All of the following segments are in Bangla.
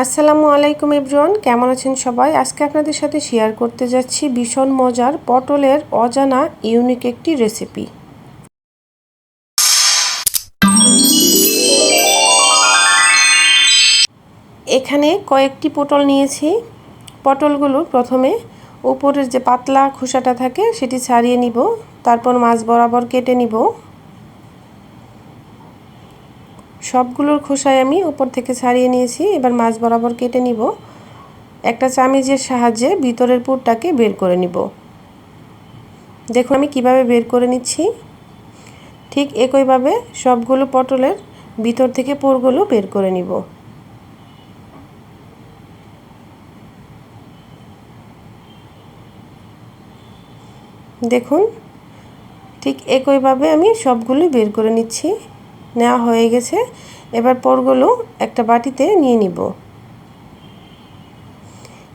আসসালামু আলাইকুম ইব্রুয়ান কেমন আছেন সবাই? আজকে আপনাদের সাথে শেয়ার করতে যাচ্ছি ভীষণ মজার পটলের অজানা ইউনিক একটি রেসিপি এখানে কয়েকটি পটল নিয়েছি। পটলগুলো প্রথমে উপরের যে পাতলা খোসাটা থাকে, সেটি ছাড়িয়ে নিব। তারপর মাছ বরাবর কেটে নিব। সবগুলোর খোসায় আমি উপর থেকে ছাড়িয়ে নিয়েছি। এবার মাছ বরাবর কেটে নিব। একটা চামিজের সাহায্যে ভিতরের পুরটাকে বের করে নিব। দেখুন আমি কীভাবে বের করে নিচ্ছি। ঠিক একইভাবে সবগুলো পটলের ভিতর থেকে পুরগুলো বের করে নিব। দেখুন, ঠিক একইভাবে আমি সবগুলোই বের করে নিচ্ছি। নেওয়া হয়ে গেছে। এবার পরগুলো একটা বাটিতে নিয়ে নিব।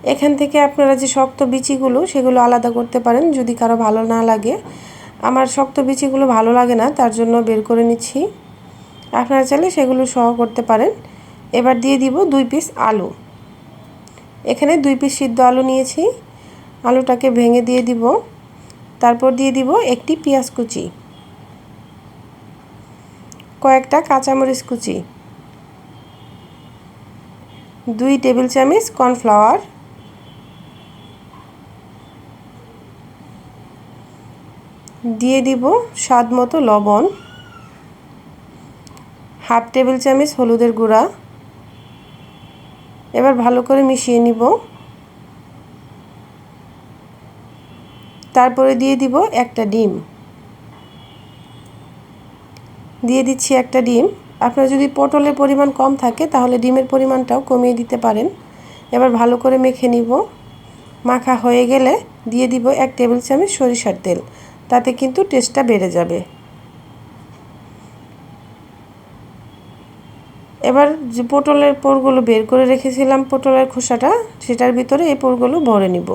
এখান থেকে আপনারা যে শক্ত বিচিগুলো, সেগুলো আলাদা করতে পারেন যদি কারও ভালো না লাগে। আমার শক্ত বিচিগুলো ভালো লাগে না, তার জন্য বের করে নিচ্ছি। আপনারা চাইলে সেগুলো সহ করতে পারেন। এবার দিয়ে দিব দুই পিস আলু। এখানে দুই পিস সিদ্ধ আলু নিয়েছি। আলুটাকে ভেঙে দিয়ে দিব। তারপর দিয়ে দিব একটি পেঁয়াজ কুচি। কয়েকটা কাঁচামরিচ কুচি, দুই টেবিল চামচ কর্নফ্লাওয়ার, দিয়ে দিব স্বাদ মতো লবণ, হাফ টেবিল চামচ হলুদের গুঁড়া। এবার ভালো করে মিশিয়ে নিব। তারপরে দিয়ে দিব একটা ডিম। দিয়ে দিচ্ছি একটা ডিম। আপনার যদি পটলের পরিমাণ কম থাকে, তাহলে ডিমের পরিমাণটাও কমিয়ে দিতে পারেন। এবার ভালো করে মেখে নিব। মাখা হয়ে গেলে দিয়ে দিব এক টেবিল চামচ সরিষার তেল। তাতে কিন্তু টেস্টটা বেড়ে যাবে। এবার যে পটলের পোরগুলো বের করে রেখেছিলাম, পটলের খোসাটা, সেটার ভিতরে এই পোরগুলো ভরে নিব।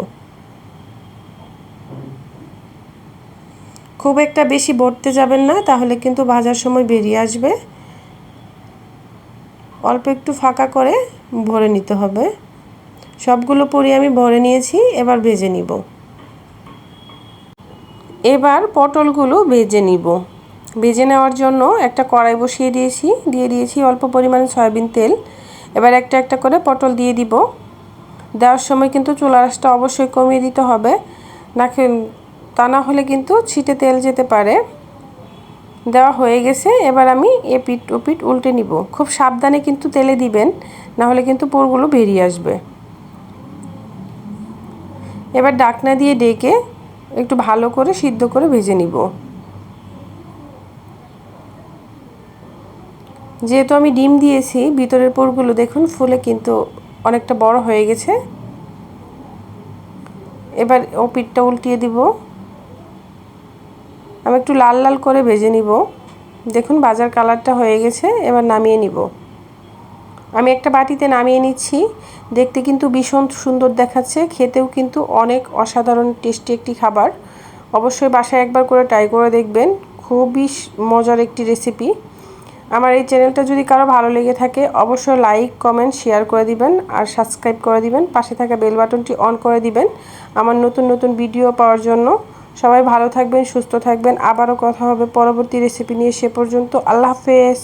খুব একটা বেশি ভরতে যাবেন না, তাহলে কিন্তু ভাজার সময় বেরিয়ে আসবে। অল্প একটু ফাঁকা করে ভরে নিতে হবে। সবগুলো পরি আমি ভরে নিয়েছি, এবার ভেজে নিব। এবার পটলগুলো ভেজে নিব। ভেজে নেওয়ার জন্য একটা কড়াই বসিয়ে দিয়েছি, দিয়ে দিয়েছি অল্প পরিমাণে সয়াবিন তেল। এবার একটা একটা করে পটল দিয়ে দিব। দেওয়ার সময় কিন্তু চুলা রাসটা অবশ্যই কমিয়ে দিতে হবে। না তা না হলে কিন্তু ছিটে তেল যেতে পারে। দেওয়া হয়ে গেছে, এবার আমি এপিট ওপিট উল্টে নিব। খুব সাবধানে কিন্তু তেলে দিবেন, না হলে কিন্তু পোরগুলো বেরিয়ে আসবে। এবার ডাকনা দিয়ে ডেকে একটু ভালো করে সিদ্ধ করে ভেজে নিব। যেহেতু আমি ডিম দিয়েছি, ভিতরের পোরগুলো দেখুন ফুলে কিন্তু অনেকটা বড় হয়ে গেছে। এবার ও পিঠটা উল্টিয়ে দিব। আমি একটু লাল লাল করে ভেজে নিব। দেখুন, বাজার কালারটা হয়ে গেছে, এবার নামিয়ে নিব। আমি একটা বাটিতে নামিয়ে নিচ্ছি। দেখতে কিন্তু ভীষণ সুন্দর দেখাচ্ছে, খেতেও কিন্তু অনেক অসাধারণ, টেস্টি একটি খাবার। অবশ্যই বাসায় একবার করে ট্রাই করে দেখবেন, খুবই মজার একটি রেসিপি। আমার এই চ্যানেলটা যদি কারও ভালো লেগে থাকে, অবশ্যই লাইক, কমেন্ট, শেয়ার করে দিবেন আর সাবস্ক্রাইব করে দিবেন। পাশে থাকা বেল বাটনটি অন করে দিবেন আমার নতুন নতুন ভিডিও পাওয়ার জন্য। সবাই ভালো থাকবেন, সুস্থ থাকবেন। আবারও কথা হবে পরবর্তী রেসিপি নিয়ে। সে পর্যন্ত আল্লাহ হাফেজ।